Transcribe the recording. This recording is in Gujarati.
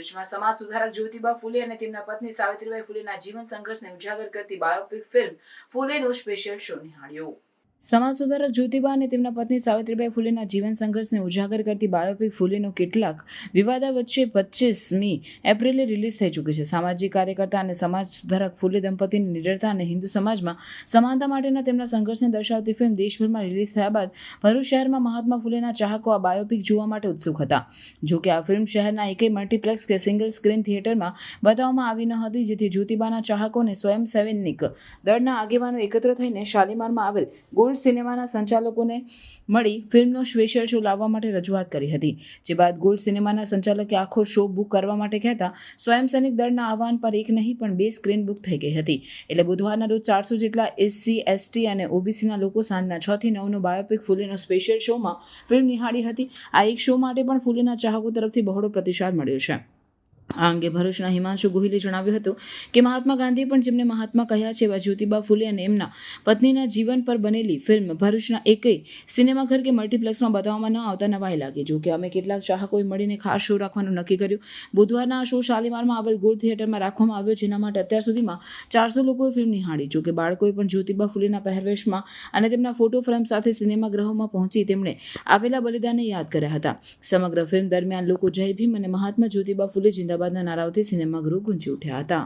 ભરૂચમાં સમાજ સુધારક જ્યોતિબા ફૂલે અને તેમના પત્ની સાવિત્રીબાઈ ફૂલેના જીવન સંઘર્ષને ઉજાગર કરતી બાયોપિક ફિલ્મ ફૂલેનો સ્પેશિયલ શો નિહાળ્યો. સમાજ સુધારક જ્યોતિબા અને તેમના પત્ની સાવિત્રીબાઈ ફૂલેના જીવન સંઘર્ષને ઉજાગર કરતી બાયોપિક ફૂલેનો કેટલાક વિવાદા વચ્ચે પચીસમી એપ્રિલે રિલીઝ થઈ ચૂકી છે. સામાજિક કાર્યકર્તા અને સમાજ સુધારક ફૂલે દંપતીની નિડરતા અને હિન્દુ સમાજમાં સમાનતા માટેના તેમના સંઘર્ષને દર્શાવતી ફિલ્મ દેશભરમાં રિલીઝ થયા બાદ ભરૂચ શહેરમાં મહાત્મા ફૂલેના ચાહકો આ બાયોપિક જોવા માટે ઉત્સુક હતા. જો કે આ ફિલ્મ શહેરના એકેય મલ્ટીપ્લેક્સ કે સિંગલ સ્ક્રીન થિયેટરમાં બતાવવામાં આવી ન હતી, જેથી જ્યોતિબાના ચાહકોને સ્વયં સૈનિક દળના આગેવાનો એકત્ર થઈને શાલીમારમાં આવેલ ગોલ્ડ સિનેમાના સંચાલકોને મળી ફિલ્મનો સ્પેશિયલ શો લાવવા માટે રજૂઆત કરી હતી. જે બાદ ગોલ્ડ સિનેમાના સંચાલકે આખો શો બુક કરવા માટે કહેતા સ્વયંસૈનિક દળના આહવાન પર એક નહીં, પણ બે સ્ક્રીન બુક થઈ ગઈ હતી. એટલે બુધવારના રોજ ચારસો જેટલા એસસી, એસટી અને ઓબીસીના લોકો સાંજના છથી નવનો બાયોપિક ફૂલેનો સ્પેશિયલ શોમાં ફિલ્મ નિહાળી હતી. આ એક શો માટે પણ ફૂલેના ચાહકો તરફથી બહોળો પ્રતિસાદ મળ્યો છે. આ અંગે ભરૂચના હિમાંશુ ગોહિલે જણાવ્યું હતું કે મહાત્મા ગાંધી પણ જેમને મહાત્મા કહ્યા છે, એવા જ્યોતિબા ફૂલે અને એમના પત્નીના જીવન પર બનેલી ફિલ્મ ભરૂચના એકેય સિનેમાઘર કે મલ્ટીપ્લેક્સમાં બતાવવામાં ન આવતા નવાઈ લાગી. જો કે અમે કેટલાક ચાહકોએ મળીને ખાસ શો રાખવાનું નક્કી કર્યું. બુધવારના આ શો શાલીમારમાં આવેલ ગોલ્ડ થિયેટરમાં રાખવામાં આવ્યો, જેના માટે અત્યાર સુધીમાં ચારસો લોકોએ ફિલ્મ નિહાળી. જો કે બાળકોએ પણ જ્યોતિબા ફૂલેના પહેરવેશમાં અને તેમના ફોટો ફ્રેમ સાથે સિનેમાગૃહોમાં પહોંચી તેમણે આપેલા બલિદાનને યાદ કર્યા હતા. સમગ્ર ફિલ્મ દરમિયાન લોકો જય ભીમ અને મહાત્મા જ્યોતિબા ફૂલે જિંદાબાદના નારાઓથી સિનેમાગૃહ ગુંજી ઉઠ્યા હતા.